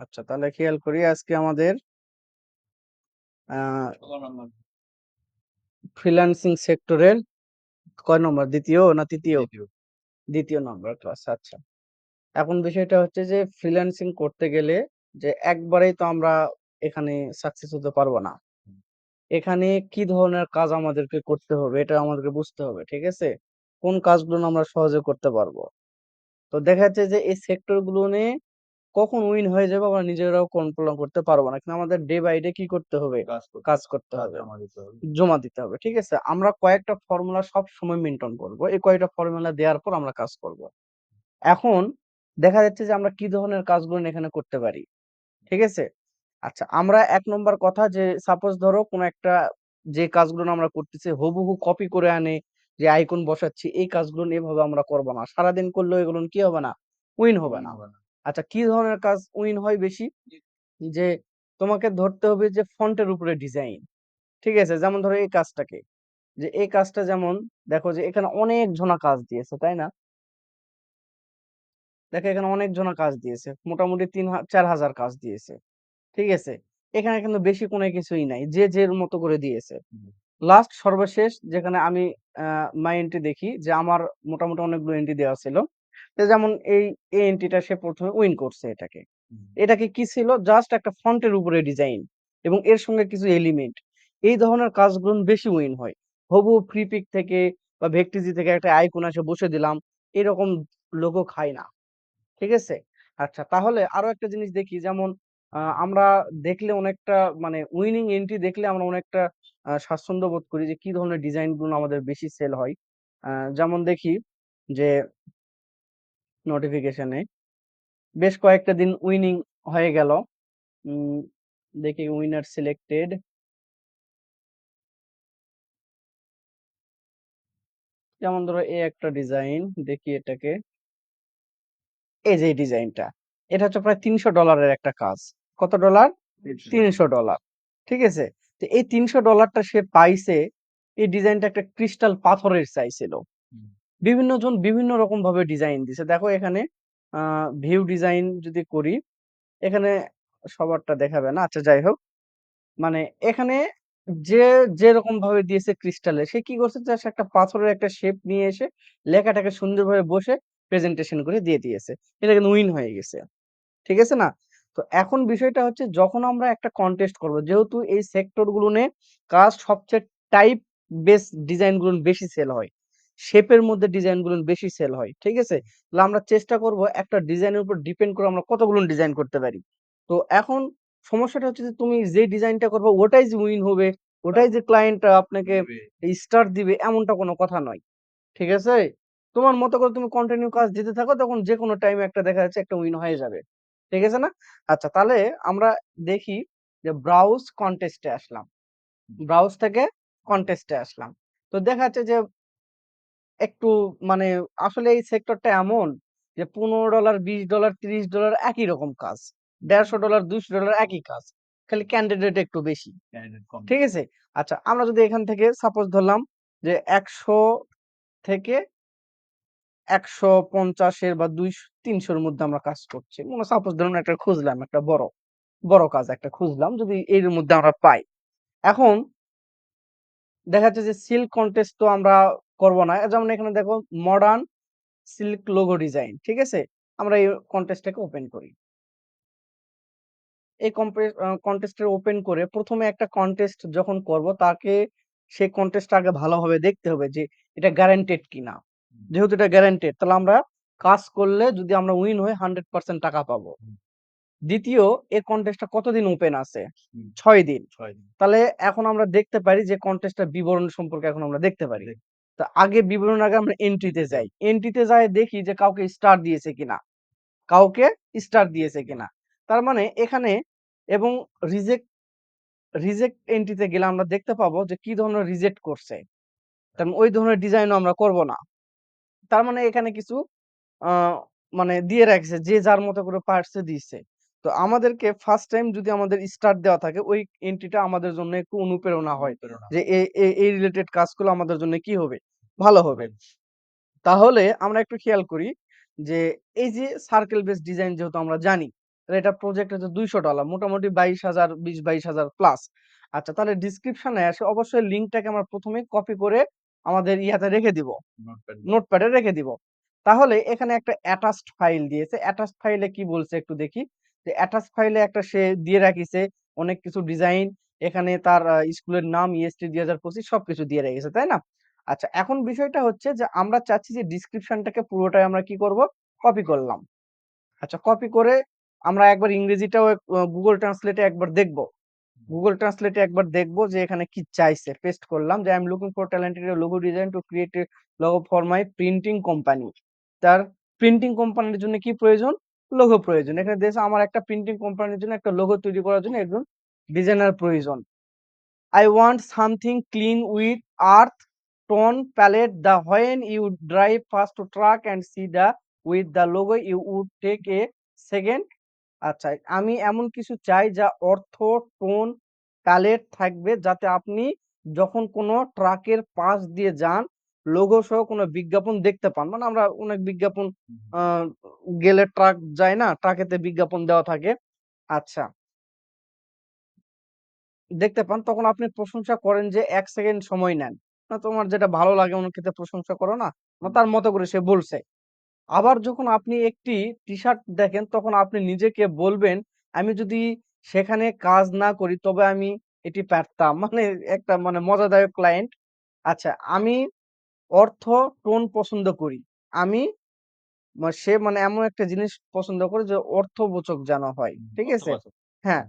আচ্ছা তাহলে খেয়াল করি আজকে আমাদের ফ্রিল্যান্সিং সেক্টরের কয় নম্বর? দ্বিতীয় না তৃতীয়? দ্বিতীয়। নম্বর ক্লাস আচ্ছা। এখন বিষয়টা হচ্ছে যে ফ্রিল্যান্সিং করতে গেলে যে একবারেই তো আমরা এখানে সাকসেস হতে পারব না। এখানে কি ধরনের কাজ আমাদেরকে করতে হবে এটা আমাদেরকে বুঝতে হবে। ঠিক আছে? কোন কাজগুলো আমরা সহজে করতে পারব। তো দেখা যাচ্ছে যে এই সেক্টরগুলো নিয়ে কখন উইন হয়ে যাব আমরা নিজেরাও কন্ট্রোল করতে পারব না। কিন্তু আমাদের ডে বাই ডে কি করতে হবে? কাজ করতে হবে। জমা দিতে হবে। ঠিক আছে? আমরা কয়েকটা ফর্মুলা সবসময় মেইনটেইন করব। এই কয়েকটা ফর্মুলা দেওয়ার পর আমরা কাজ করব। এখন দেখা যাচ্ছে যে আমরা কি ধরনের কাজগুলো এখানে করতে পারি। ঠিক আছে? আচ্ছা আমরা এক নম্বর কথা যে সাপোজ ধরো কোন একটা যে কাজগুলো আমরা করতেছি হুবহু কপি করে আনে যে আইকন বসাচ্ছি এই কাজগুলো এভাবে আমরা করব না। সারাদিন করলেও এগুলো কি হবে না? উইন হবে না। আচ্ছা কি ধরনের কাজ উইন হয় বেশি? যে তোমাকে ধরতে হবে যে ফন্টের উপরে ডিজাইন। ঠিক আছে? যেমন ধরো এই কাজটাকে। যে এই কাজটা যেমন দেখো যে এখানে অনেক জনা কাজ দিয়েছে, তাই না? দেখো এখানে অনেক জনা কাজ দিয়েছে। মোটামুটি ৩ হা ৪,০০০ কাজ দিয়েছে। ঠিক আছে? এখানে কিন্তু বেশি কোনো কিছুই নাই। যে যের মতো করে দিয়েছে। লাস্ট সর্বশেষ যেখানে আমি মাই এন্ট্রি দেখি যে আমার মোটামুটি অনেকগুলো এন্ট্রি দেওয়া ছিল। যেমন এই, এই এন্ট্রিটা সে প্রথমে উইন করছে এটাকে। এটাকে কি ছিল? জাস্ট একটা ফন্টের উপরে ডিজাইন এবং এর সঙ্গে কিছু এলিমেন্ট। এই ধরনের কাজগুলো বেশি উইন হয়। হুবহু ফ্রি পিক থেকে বা ভেক্টিজি থেকে একটা আইকন এসে বসে দিলাম। এরকম লোগো খায় না। ঠিক আছে? আচ্ছা তাহলে আরও একটা জিনিস দেখি যেমন আমরা দেখলে অনেকটা মানে উইনিং এন্ট্রি দেখলে আমরা অনেকটা স্বাচ্ছন্দ্য বোধ করি যে কি ধরনের ডিজাইনগুলো আমাদের বেশি সেল হয়। যেমন দেখি যে নোটিফিকেশন এ বেশ কয়েকটা দিন উইনিং হয়ে গেল। উম দেখি উইনার সিলেক্টেড। যেমন ধরো এই একটা ডিজাইন দেখি এটাকে। এই যে ডিজাইনটা। এটা হচ্ছে প্রায় তিনশো ডলারের একটা কাজ। কত ডলার? $৩০০ ঠিক আছে? তো এই তিনশো ডলারটা সে পাইছে, এই ডিজাইনটা একটা ক্রিস্টাল পাথরের চাইছিল। বিভিন্ন জন বিভিন্ন রকম ভাবে ডিজাইন দিছে। দেখো এখানে ভিউ ডিজাইন যদি করি, এখানে সবারটা দেখাবে না। আচ্ছা যাই হোক। মানে এখানে যে যেরকম ভাবে দিয়েছে ক্রিস্টালে সে কি করছে জাস্ট একটা পাথরের একটা শেপ নিয়ে এসে লেখাটাকে সুন্দরভাবে বসে প্রেজেন্টেশন করে দিয়ে দিয়েছে। এটা কিন্তু উইন হয়ে গেছে। ঠিক আছে না? তো এখন বিষয়টা হচ্ছে যখন আমরা একটা কনটেস্ট করব, যেহেতু এই সেক্টরগুলো নিয়ে কাজ সবচেয়ে টাইপ বেস ডিজাইনগুলো বেশি সেল হয়। শেপের মধ্যে ডিজাইনগুলো বেশি সেল হয়। ঠিক আছে? তাহলে আমরা চেষ্টা করব একটা ডিজাইনের উপর ডিপেন্ড করে আমরা কতগুলো ডিজাইন করতে পারি। তো এখন সমস্যাটা হচ্ছে যে তুমি যে ডিজাইনটা করবা ওটাই যে উইন হবে, ওটাই যে ক্লায়েন্ট আপনাকে। স্টার দিবে এমনটা কোনো কথা নয়। ঠিক আছে? তোমার মতো করে তুমি কন্টিনিউ কাজ দিতে থাকো তখন যেকোনো টাইমে একটা দেখা যাচ্ছে একটা উইন হয়ে যাবে। ঠিক আছে না? আচ্ছা তাহলে আমরা দেখি যে ব্রাউজ কনটেস্ট আসলাম। ব্রাউজ থেকে কনটেস্ট আসলাম। তো দেখা যাচ্ছে যে একটু মানে আসলে এই সেক্টরটা এমন যে $১৫, $২০, $৩০ একই রকম কাজ। $১৫০ $২০০ একই কাজ। খালি ক্যান্ডিডেট একটু বেশি। ক্যান্ডিডেট কম। ঠিক আছে? আচ্ছা আমরা যদি এখান থেকে সাপোজ ধরলাম যে ১০০ থেকে ১৫০ এর বা ২০০ ৩০০ এর মধ্যে আমরা কাজ করছি। মনে সাপোজ ধরুন একটা খুঁজলাম একটা বড়, বড় কাজ একটা খুঁজলাম যদি এর মধ্যে আমরা পাই। এখন দেখা যাচ্ছে যে সিল্ক কনটেস্ট তো আমরা করব না। যেমন এখানে দেখো মডার্ন সিল্ক লোগো ডিজাইন। ঠিক আছে? আমরা এই কনটেস্টটাকে ওপেন করি। এই কম্পে আ কনটেস্ট এর ওপেন করে ১ম এ একটা কনটেস্ট যখন করব তাকে সেই কনটেস্টটা আগে ভালোভাবে দেখতে হবে যে এটা গ্যারান্টেড কিনা। যেহেতু এটা গ্যারান্টেড তাহলে আমরা কাজ করলে যদি আমরা উইন হই 100% টাকা পাবো। দ্বিতীয় এই কনটেস্টটা কতদিন ওপেন আছে? ছয় দিন। ৬ দিন। তাহলে এখন আমরা দেখতে পারি যে কনটেস্টটার বিবরণ সম্পর্কে এখন আমরা দেখতে পারি। তো আগে বিবরণের আগে আমরা এন্ট্রিতে যাই। এন্ট্রিতে যায়ে দেখি যে কাউকে স্টার দিয়েছে কিনা। কাউকে স্টার দিয়েছে কিনা। তার মানে এখানে এবং রিজেক্ট রিজেক্ট এন্ট্রিতে গেলে আমরা দেখতে পাবো যে কি ধরনের রিজেক্ট করছে। কারণ ওই ধরনের ডিজাইনও আমরা করব না। তার মানে এখানে কিছু মানে দিয়ে রাখছে যে যার মতো করে পার্টসে দিছে। তো আমাদেরকে ফার্স্ট টাইম যদি আমাদের স্টার দেওয়া থাকে ওই এন্ট্রিটা আমাদের জন্য একটু অনুপ্রেরণা হয়। যে এই রিলেটেড কাজগুলো আমাদের জন্য কি হবে? ভালো হবে। তাহলে আমরা একটু খেয়াল করি যে এই যে সার্কেল বেস ডিজাইন যেহেতু আমরা জানি। এটা প্রজেক্ট হচ্ছে $200 মোটামুটি 22,000 20-22,000 প্লাস। আচ্ছা তাহলে ডেসক্রিপশনে আসে অবশ্যই লিঙ্কটাকে আমরা প্রথমে কপি করে আমাদের ইয়াতে রেখে দিব। নোটপ্যাড নোটপ্যাডে রেখে দিব। তাহলে এখানে একটা অ্যাটাচড ফাইল দিয়েছে। অ্যাটাচড ফাইলে কি বলছে একটু দেখি। যে অ্যাটাচড ফাইলে একটা সে দিয়ে রাখিছে অনেক কিছু ডিজাইন এখানে তার স্কুলের নাম ইএসটি ২০২৫ সবকিছু দিয়ে রেখেছে, তাই না? আচ্ছা এখন বিষয়টা হচ্ছে যে আমরা চাচ্ছি যে ডিসক্রিপশনটাকে পুরোটাই আমরা কি করব? কপি করলাম। আচ্ছা কপি করে আমরা একবার ইংরেজিটাও গুগল এ একবার দেখব। গুগল ট্রান্সলেটে একবার দেখব যে এখানে কি চাইছে। পেস্ট করলাম যে, "I am looking for talented logo design to create a for my printing company তার প্রিন্টিং কোম্পানির জন্য কি প্রয়োজন? লোগো প্রয়োজন। এখানে দিয়েছে আমার একটা প্রিন্টিং কোম্পানির জন্য একটা লোগো তৈরি করার জন্য একজন ডিজাইনার প্রয়োজন। I want something clean with earth tone palette the when you drive past to truck and see the with the logo you would take a second আচ্ছা আমি এমন কিছু চাই যা অর্থ, টোন, প্যালেট থাকবে যাতে আপনি যখন কোনো ট্রাকের পাশ দিয়ে যান, লোগো সহ কোনো বিজ্ঞাপন দেখতে পান। মানে আমরা অনেক বিজ্ঞাপন গেলে ট্রাক যায় না? ট্রাকেতে বিজ্ঞাপন দেওয়া থাকে। আচ্ছা। দেখতে পান তখন আপনি প্রশংসা করেন যে এক সেকেন্ড সময় নেন। না তোমার যেটা ভালো লাগে অন্য ক্ষেত্রে প্রশংসা করো না? না তার মতো করে সে বলছে। আবার যখন আপনি একটি টি-শার্ট দেখেন তখন আপনি নিজেকে বলবেন, "আমি যদি সেখানে কাজ না করি তবে আমি এটি পারতাম।" মানে একটা মানে মজাদায়ক ক্লায়েন্ট। আচ্ছা আমি অর্থ, টোন পছন্দ করি। আমি মা সে মানে এমন একটা জিনিস পছন্দ করে যে অর্থবোচক যেন হয়। ঠিক আছে? অর্থবাচক। হ্যাঁ।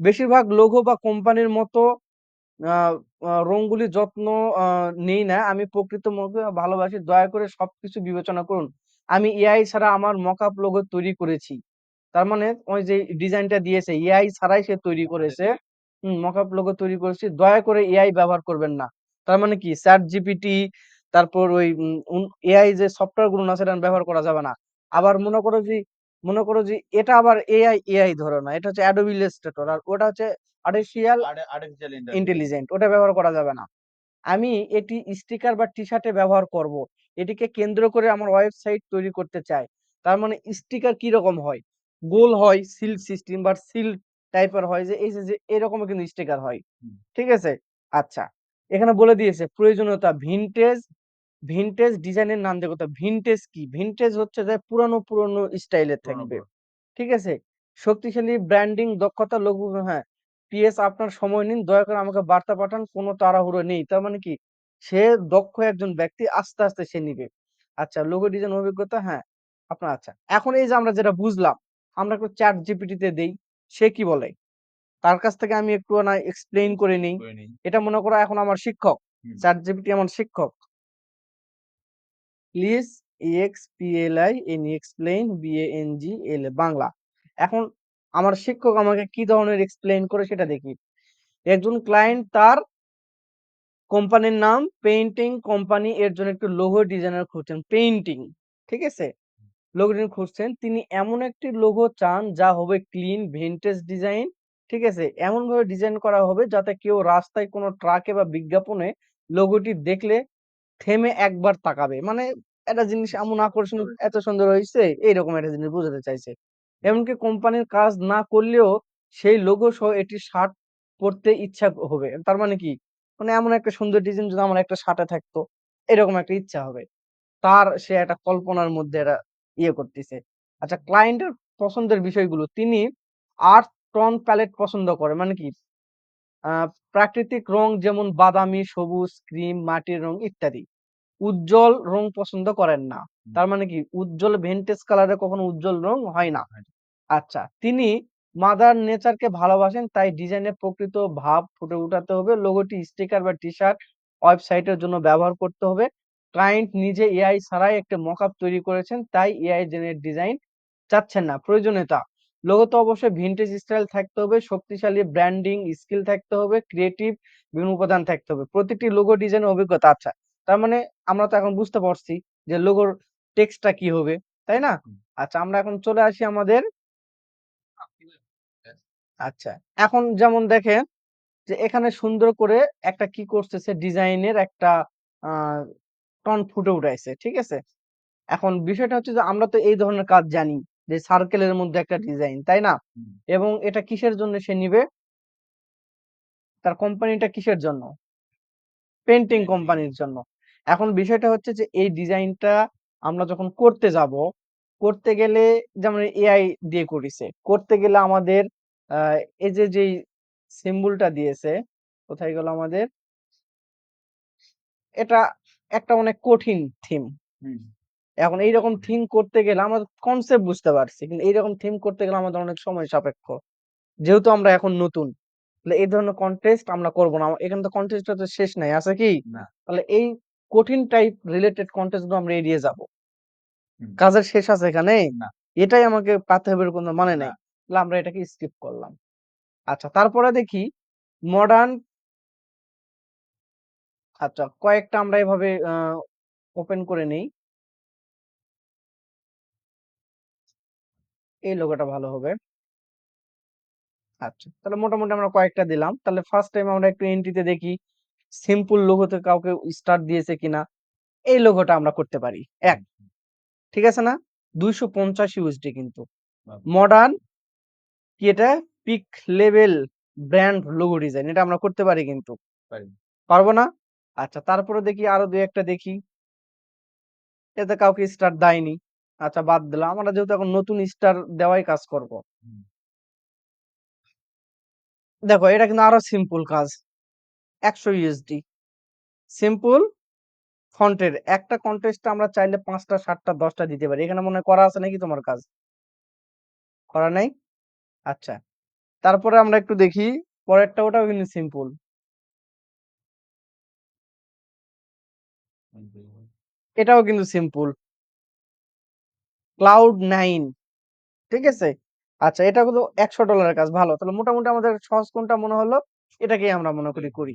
বেশিরভাগ লোগো বা কোম্পানির মতো আ আ রংগুলির যত্ন আ নেই না। আমি প্রকৃত প্রকৃতমকে ভালোবাসি। দয়া করে সবকিছু বিবেচনা করুন। আমি এআই ছাড়া আমার মকআপ লোগো তৈরি করেছি। তার মানে ওই যে ডিজাইনটা দিয়েছে এআই ছাড়াই সে তৈরি করেছে। হুম, মকআপ লোগো তৈরি করেছি। দয়া করে এআই ব্যবহার করবেন না। তার মানে কি ChatGPT তারপর ওই এআই যে সফটওয়্যারগুলো না সেটা ব্যবহার করা যাবে না। আবার মনে করো যে মনে করো যে এটা আবার এআই, এআই ধরো না। এটা হচ্ছে Adobe Illustrator আর ওটা হচ্ছে আর্টিফিশিয়াল ইন্টেলিজেন্ট ওটা ব্যবহার করা যাবে না। আমি এটি স্টিকার বা টি-শার্টে ব্যবহার করব। এটিকে কেন্দ্র করে আমার ওয়েবসাইট তৈরি করতে চাই। তার মানে স্টিকার কীরকম হয়? গোল হয়, সিল সিস্টেম বা সিল টাইপের হয় যে এই যে, যে এরকমও কিন্তু স্টিকার হয়। ঠিক আছে? আচ্ছা। এখানে বলে দিয়েছে প্রয়োজনীয়তা ভিনটেজ, ভিনটেজ ডিজাইনের নাম কথা। ভিনটেজ কি? ভিনটেজ হচ্ছে যে পুরানো, পুরানো স্টাইলের থাকবে। ঠিক আছে? শক্তিশালী ব্র্যান্ডিং দক্ষতা লঘু হ্যাঁ, পিএস আপনার সময় নিন। দয়া করে আমাকে বার্তা পাঠান। কোনো তাড়াহুড়ো নেই। তার মানে কি? সে দক্ষ একজন ব্যক্তি আস্তে, আস্তে সে নিবে। আচ্ছা লোগো ডিজাইন অভিজ্ঞতা হ্যাঁ, আপনার আচ্ছা। এখন এই যে আমরা যেটা বুঝলাম, আমরা একটু চ্যাট জিপিটিতে দেই। সে কি বলে? তার কাছ থেকে আমি একটু না এক্সপ্লেইন করে নেই। এটা মনে করো এখন আমার শিক্ষক। চ্যাট জিপিটি আমার শিক্ষক। Please EXPLIN explain BANGL Bangla. এখন আমার শিক্ষক আমাকে কি ধরনের এক্সপ্লেইন করে সেটা দেখি। একজন ক্লায়েন্ট তার কোম্পানির নাম পেইন্টিং কোম্পানি এর জন্য একটু লোগো ডিজাইনার খুঁজছেন। পেইন্টিং, ঠিক আছে? লোগো ডিজাইন খুঁজছেন। তিনি এমন একটি লোগো চান যা হবে ক্লিন, ভিনটেজ ডিজাইন, ঠিক আছে? এমনভাবে ডিজাইন করা হবে যাতে কেউ রাস্তায় কোনো ট্রাকে বা বিজ্ঞাপনে লোগোটি দেখলে থেমে একবার তাকাবে। মানে একটা জিনিস এমন আকর্ষণ এত সুন্দর হইছে, এইরকম একটা জিনিস বোঝাতে চাইছে। এমনকি কোম্পানির কাজ না করলেও সেই লোগো সহ এটি শার্ট পরতে ইচ্ছা হবে। তার মানে কি? মানে এমন একটা সুন্দর ডিজাইন যদি আমার একটা শার্টে থাকতো, এরকম একটা ইচ্ছা হবে। তার সে একটা কল্পনার মধ্যে এরা ইয়ে করতেছে। আচ্ছা ক্লায়েন্টের পছন্দের বিষয়গুলো তিনি আর্থ টোন প্যালেট পছন্দ করে। মানে কি? প্রাকৃতিক রং যেমন বাদামি, সবুজ, ক্রিম, মাটির রং ইত্যাদি। উজ্জ্বল রং পছন্দ করেন না। তার মানে কি? উজ্জ্বল ভেন্টেজ কালারে কখনো উজ্জ্বল রং হয় না। আচ্ছা, তিনি মাদার নেচারকে ভালোবাসেন তাই ডিজাইনে প্রকৃত ভাব ফুটে উঠাতে হবে। লোগোটি স্টিকার বা টি-শার্ট ওয়েবসাইটের জন্য ব্যবহার করতে হবে। ক্লায়েন্ট নিজে এআই ছাড়াই একটা মকআপ তৈরি করেছেন তাই এআই জেনারেট ডিজাইন চাচ্ছেন না। প্রয়োজনীয়তা লোগোতে অবশ্যই ভিনটেজ স্টাইল থাকতে হবে, শক্তিশালী ব্র্যান্ডিং স্কিল থাকতে হবে, ক্রিয়েটিভ বিভিন্ন উপাদান থাকতে হবে। প্রতিটি লোগো ডিজাইনের অভিজ্ঞতা আচ্ছা। তার মানে আমরা তো এখন বুঝতে পারছি যে লোগোর টেক্সটটা কি হবে, তাই না? আচ্ছা আমরা এখন চলে আসি আমাদের আচ্ছা। এখন যেমন দেখেন যে এখানে সুন্দর করে একটা কি করতেছে ডিজাইনের একটা টন ফুটে উঠাইছে। ঠিক আছে? এখন বিষয়টা হচ্ছে যে আমরা তো এই ধরনের কাজ জানি। যে সার্কেলের মধ্যে একটা ডিজাইন তাই না? এবং এটা কিসের জন্য সে নিবে? তার কোম্পানিটা কিসের জন্য? পেন্টিং কোম্পানির জন্য। এখন বিষয়টা হচ্ছে যে এই ডিজাইনটা আমরা যখন করতে যাব করতে গেলে যেমন এআই দিয়ে করেছে করতে গেলে আমাদের আহ, এই যে যেই সিম্বলটা দিয়েছে কোথায় গেল আমাদের? এটা একটা অনেক কঠিন থিম। এখন এইরকম থিম করতে গেলে আমরা কনসেপ্ট বুঝতে পারছি কিন্তু এইরকম থিম করতে গেলে আমাদের অনেক সময় সাপেক্ষ। যেহেতু আমরা এখন নতুন তাহলে এই ধরনের কন্টেস্ট আমরা করব না। এখানে তো কন্টেস্টটা তো শেষ নাই আছে কি? না। তাহলে এই কঠিন টাইপ রিলেটেড কন্টেস্টগুলো আমরা এড়িয়ে যাব। কাজের শেষ আছে এখানে? এটাই আমাকে পাতে হবে কোনো মানে না। নেই তাহলে আমরা এটাকে স্কিপ করলাম। আচ্ছা তারপরে দেখি মডার্ন আচ্ছা কয়েকটা আমরা এভাবে ওপেন করে নেই। এই লোগোটা ভালো হবে। আচ্ছা তাহলে মোটামুটি আমরা কয়েকটা দিলাম। তাহলে ফার্স্ট টাইম আমরা একটু এন্ট্রিতে দেখি সিম্পল লোগোতে কাউকে স্টার্ট দিয়েছে কিনা এই লোগোটা আমরা করতে পারি। এক ঠিক আছে না? দুইশো পঞ্চাশ ইউএসডি কিন্তু। মডার্ন কি এটা? Pick level brand logo design এটা আমরা করতে পারি কিন্তু। পারব না? আচ্ছা তারপরে দেখি আরও দুই একটা দেখি। এতে কাউকে স্টার দেয়নি। আচ্ছা বাদ দিলাম। আমরা যেহেতু এখন নতুন স্টার দেওয়াই কাজ করব। হুম। দেখো এটা কিন্তু আরও সিম্পল কাজ। একশো ইউএসডি সিম্পল ফন্টের একটা কন্টেস্টে আমরা চাইলে পাঁচটা সাতটা দশটা দিতে পারি। এখানে মনে হয় করা আছে নাকি তোমার কাজ? করা নাই? আচ্ছা। তারপরে আমরা একটু দেখি। পরেরটা ওটাও কিন্তু সিম্পল এটাও কিন্তু সিম্পল ক্লাউড নাইন ঠিক আছে? আচ্ছা এটা হলো একশো ডলারের কাজ ভালো। তাহলে মোটামুটি আমাদের সহজ কোনটা মনে হলো? এটাকেই আমরা মনে করি করি।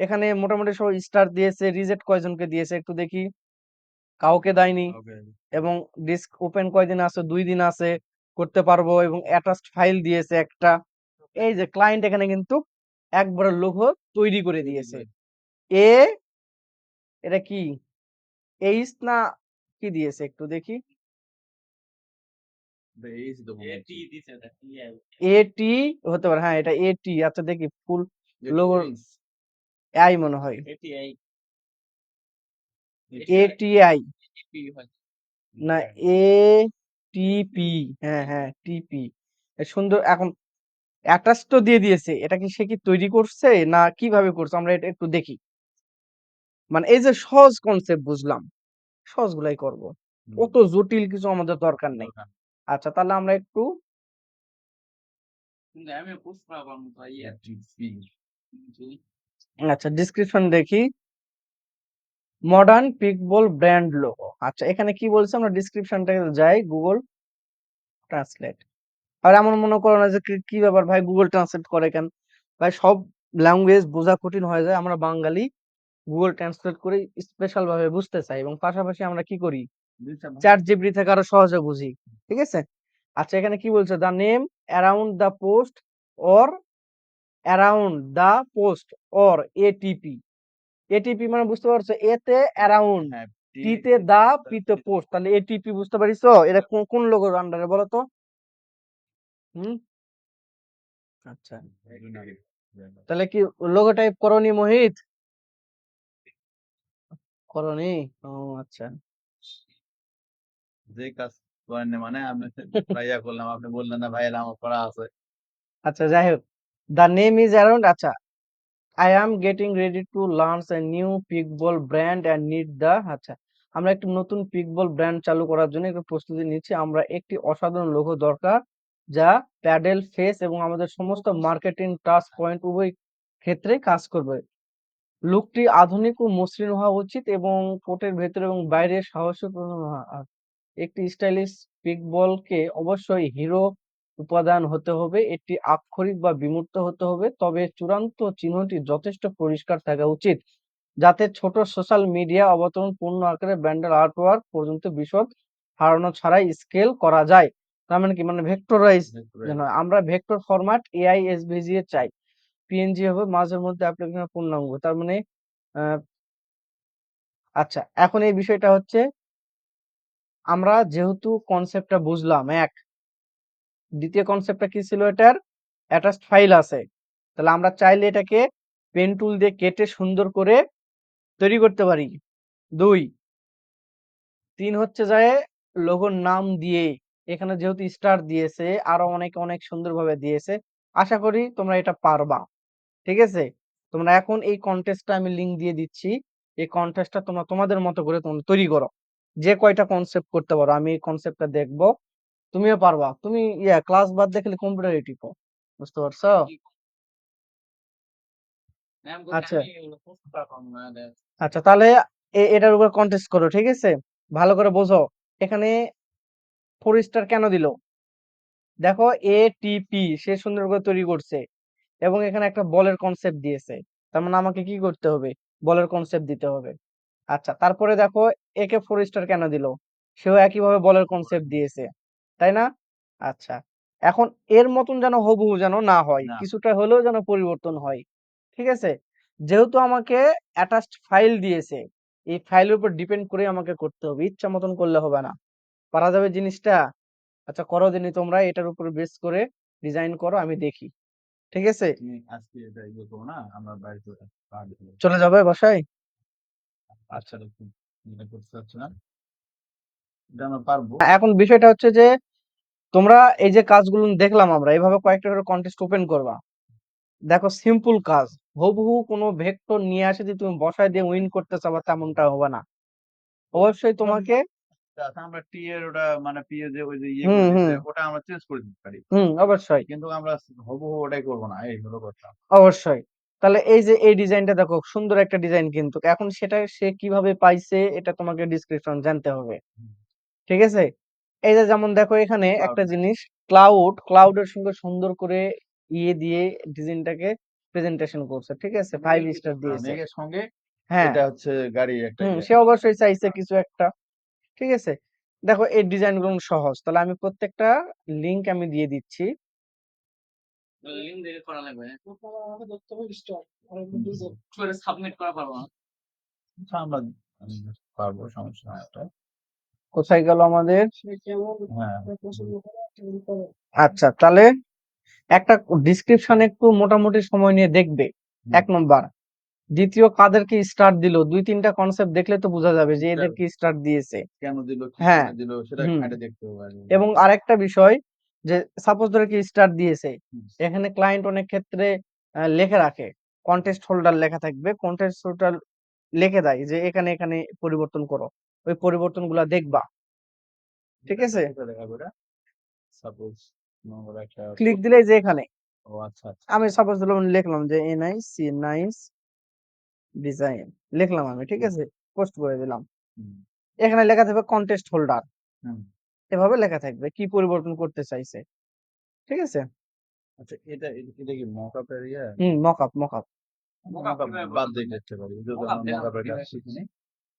এখানে মোটামুটি সব স্টার দিয়েছে রিজেক্ট কয়জনকে দিয়েছে একটু দেখি। কাউকে দেয়নি। এবং ডিস্ক ওপেন কয়দিন আছে? দুই দিন আছে করতে পারব এবং অ্যাটাচড ফাইল দিয়েছে একটা। এই যে ক্লায়েন্ট এখানে কিন্তু একবারে লোগো তৈরি করে দিয়েছে। এ এটা কি? এইচ না কি দিয়েছে? একটু দেখি। এটি হতে পারে হ্যাঁ এটা এটি আচ্ছা দেখি ফুল age. আই মনে হয়। এটিআই না এ টিপি হ্যাঁ হ্যাঁ টিপি সুন্দর এখন অ্যাটাচ তো দিয়ে দিয়েছে এটা কি সে কি তৈরি করছে না কীভাবে করছে আমরা এটা একটু দেখি। মানে এই যে সহজ কনসেপ্ট বুঝলাম সহজগুলাই করব। হুম। অত জটিল কিছু আমাদের দরকার নেই। আচ্ছা তাহলে আমরা একটু আচ্ছা ডিসক্রিপশন দেখি। মডার্ন পিকবল ব্র্যান্ড লোগো আচ্ছা এখানে কি বলছে? আমরা ডিসক্রিপশনটাকে যাই গুগল ট্রান্সলেট আর এমন মনে করো না যে কি- কি ব্যাপার ভাই গুগল ট্রান্সলেট করে কেন? ভাই সব ল্যাঙ্গুয়েজ বোঝা কঠিন হয়ে যায়। আমরা বাঙালি গুগল ট্রান্সলেট করে স্পেশাল ভাবে বুঝতে চাই। এবং পাশাপাশি আমরা কি করি? বুঝছেন জিবি থেকে আরও সহজে বুঝি ঠিক আছে? আচ্ছা এখানে কি বলছে? The name around the post or around the post or ATP ATP মানে বুঝতে পারছ? এতে অ্যারাউন্ড টিতে দা পিতে পোস্ট তাহলে এটিপি বুঝতে পারিছো এটা কোন কোন লোগোর আন্ডারে বলো তো? হুম? আচ্ছা। তাহলে কি লোগো টাইপ করনি মোহিত? করনি? ও আচ্ছা। যে কাজ করেন মানে করলাম, আপনি বললেন না আমার আছে। আচ্ছা যাই হোক। দ্য নেম ইজ অ্যারাউন্ড আচ্ছা। I am getting ready to launch a new pickleball brand and need the আচ্ছা। আমরা একটি নতুন পিকবল ব্র্যান্ড চালু করার জন্য একটু প্রস্তুতি নিচ্ছি। আমরা একটি অসাধারণ লোগো দরকার, যা প্যাডেল ফেস এবং আমাদের সমস্ত মার্কেটিং টাচ পয়েন্ট উভয় ক্ষেত্রে কাজ করবে। লুকটি আধুনিক ও মসৃণ হওয়া উচিত এবং কোটের ভেতরে এবং বাইরে আর একটি স্টাইলিশ পিকবলকে অবশ্যই হিরো উপাদান হতে হবে এটি আক্ষরিক বা বিমূর্ত হতে হবে তবে চূড়ান্ত চিহ্নটি যথেষ্ট পরিষ্কার থাকা উচিত। যাতে ছোট সোশ্যাল মিডিয়া অবতরণ পূর্ণ আকারে ব্যান্ডেল আর্টওয়ার্ক পর্যন্ত বিশদ হারানো ছাড়াই স্কেল করা যায়। তার মানে কি? মানে ভেক্টরাইজ আমরা ভেক্টর ফরম্যাট এআই এসভিজি এ চাই। পিএনজি হবে মাঝের মধ্যে অ্যাপ্লিকেশনের পূর্ণাঙ্গ। তার মানে আচ্ছা এখন এই বিষয়টা হচ্ছে আমরা যেহেতু কনসেপ্টটা বুঝলাম, এক। দ্বিতীয় কনসেপ্টটা কি ছিল এটার? অ্যাটাচড ফাইল আছে। তাহলে আমরা চাইলে এটাকে পেন টুল দিয়ে কেটে সুন্দর করে তৈরি করতে পারি। দুই। তিন হচ্ছে যায় লোগোর নাম দিয়ে, এখানে যেহেতু স্টার দিয়েছে, আরও অনেক অনেক সুন্দরভাবে দিয়েছে, আশা করি তোমরা এটা পারবা। ঠিক আছে? তোমরা এখন এই কন্টেস্টটা আমি লিংক দিয়ে দিচ্ছি। এই কন্টেস্টটা তোমরা তোমাদের মতো করে তোমরা তৈরি করো। যে কয়টা কনসেপ্ট করতে পারো আমি এই কনসেপ্টটা দেখব তুমিও পারবা। তুমি ইয়া ক্লাস বাদ দেখলে কম্পিউটারে টিপো বুঝতে পারছ? আচ্ছা। আচ্ছা তাহলে এটার উপর কন্টেস্ট করো ঠিক আছে? ভালো করে বোঝো এখানে ফোর স্টার কেন দিল? দেখো এ টিপি সে সুন্দর করে তৈরি করছে এবং এখানে একটা বলের কনসেপ্ট দিয়েছে। তার মানে আমাকে কি করতে হবে? বলের কনসেপ্ট দিতে হবে। আচ্ছা তারপরে দেখো একে ফোর স্টার কেন দিল? সেও একইভাবে বলের কনসেপ্ট দিয়েছে তাই না? আচ্ছা এখন এর মতন যেন হুবহু যেন না হয় কিছুটা হলেও যেন পরিবর্তন হয় ঠিক আছে? যেহেতু আমাকে অ্যাটাচড ফাইল দিয়েছে এই ফাইলের উপর ডিপেন্ড করে আমাকে করতে হবে ইচ্ছা মতন করলে হবে না। পারা যাবে জিনিসটা? আচ্ছা করো দিনই তোমরা এটার উপর বেস করে ডিজাইন করো আমি দেখি ঠিক আছে? ইয়ে। চলে যাবে বাসায়? আচ্ছা দেখুন করতে চাচ্ছি না এটা আমরা পারব। এখন বিষয়টা হচ্ছে যে তোমরা এই যে কাজগুলো দেখলাম আমরা এইভাবে কয়েকটা করে কন্টেস্ট ওপেন করবা। দেখো সিম্পল কাজ। হুবহু কোনো ভেক্টর নিয়ে আসে যে তুমি বসায় দিয়ে উইন করতে চাবা তেমনটা হবে না। অবশ্যই তোমাকে আচ্ছা, আমরা টি এর ওটা মানে পি এর যে ওই যে ইয়ে। ওটা আমরা চেঞ্জ করে দিতে পারি। হুম অবশ্যই। কিন্তু আমরা হুবহু ওটাই করব না এই হলো কথা। অবশ্যই। তাহলে এই যে এই ডিজাইনটা দেখো সুন্দর একটা ডিজাইন কিন্তু। এখন সেটা সে কীভাবে পাইছে এটা তোমাকে ডিসক্রিপশন জানতে হবে। ঠিক আছে? এই যে যেমন দেখো এখানে একটা জিনিস ক্লাউড ক্লাউডের সঙ্গে সুন্দর করে ইয়ে দিয়ে ডিজাইনটাকে প্রেজেন্টেশন করছে। ঠিক আছে? ফাইভ স্টার দিয়েছে। সঙ্গে হ্যাঁ। এটা হচ্ছে গাড়ি একটা ইয়ে। সে অবশ্যই চাইছে কিছু একটা। ঠিক আছে? দেখো এই ডিজাইনগুলো সহজ। তাহলে আমি প্রত্যেকটা লিংক আমি দিয়ে দিচ্ছি। লিঙ্ক দিলে করা লাগবে করে সাবমিট করা পারব না। আমরা পারব সমস্যা নাই কোথায় গেল আমাদের? হ্যাঁ। আচ্ছা তাহলে একটা ডিসক্রিপশন একটু মোটামুটি সময় নিয়ে দেখবে। এক নম্বর দ্বিতীয় কাদেরকে স্টার্ট দিল? দুই তিনটা কনসেপ্ট দেখলে তো বোঝা যাবে যে এদেরকে স্টার্ট দিয়েছে। কেন দিল হ্যাঁ। দিল সেটা। দেখতে হবে। এবং আরেকটা বিষয় যে সাপোজ ধরে কি স্টার্ট দিয়েছে এখানে ক্লায়েন্ট অনেক ক্ষেত্রে লিখে রাখে। কন্টেস্ট হোল্ডার লেখা থাকবে কন্টেস্ট হোল্ডার লিখে দেয় যে এখানে এখানে পরিবর্তন করো। ওই পরিবর্তনগুলো দেখবা। ঠিক আছে? সাপোজ ক্লিক দিলেই যে এখানে। আচ্ছা আচ্ছা। আমি সাপোজ ধরুন লিখলাম যে এনআই সি নাইস ডিজাইন লিখলাম আমি ঠিক আছে? পোস্ট করে দিলাম। এখানে লেখা থাকবে কন্টেস্ট হোল্ডার। এভাবে লেখা থাকবে কি পরিবর্তন করতে চাইছে? ঠিক আছে? আচ্ছা এটা এটা কি মকআপের ইয়ে? হুম মকআপ মকআপ মকআপ বাদ দিয়ে দেখতে পারি। কাজ কীভাবে শিখিনি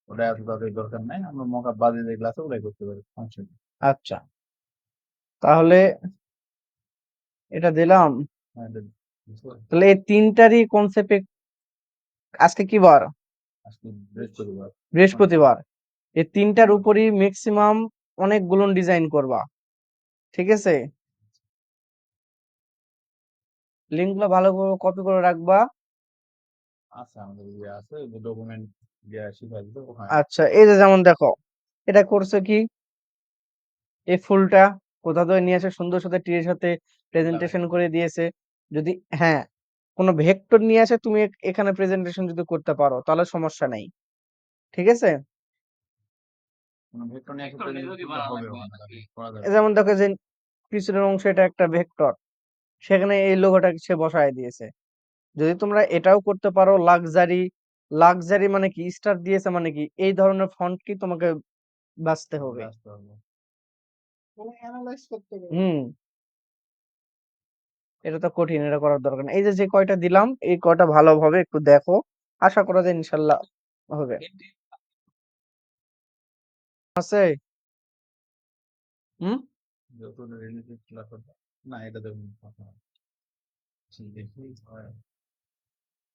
ওটা এত তাদের দরকার নাই। আমরা মকআপ বাদ দিয়ে যেগুলো আছে ওটাই করতে পারি নেই আচ্ছা। তাহলে এটা দিলাম। হ্যাঁ, এটা। তাহলে এই তিনটারই কনসেপ্টে আজকে কি বার? বৃহস্পতিবার। বৃহস্পতিবার। এই তিনটার উপরই ম্যাক্সিমাম অনেকগুলো ডিজাইন করবা। ঠিক আছে? লিঙ্কগুলো ভালো করে কপি করে রাখবা। ইয়ে ওখানে আচ্ছা এই যে যেমন দেখো এটা করছে কি? এই ফুলটা কোথা থেকে নিয়ে আসে? সুন্দর সাথে টিয়ের সাথে প্রেজেন্টেশন করে দিয়েছে। যদি হ্যাঁ কোনো ভেক্টর নিয়ে আসে তুমি এখানে প্রেজেন্টেশন যদি করতে পারো তাহলে সমস্যা নাই। ঠিক আছে? যেমন দেখো যে পিছনের অংশ এটা একটা ভেক্টর সেখানে এই লোগোটা সে বসায় দিয়েছে। যদি তোমরা এটাও করতে পারো লাক্সারি লাক্সারি মানে কি? স্টার দিয়েছে মানে কি? এই ধরনের ফন্ট কি তোমাকে বাঁচতে হবে? আসতে হবে। হুম। এটা তো কঠিন এটা করার দরকার নেই। এই যে যে কয়টা দিলাম এই কয়টা ভালোভাবে একটু দেখো। আশা করা যায় ইনশাল্লাহ হবে। আছে? হুম? না এটা দেখুন দেখি হয়।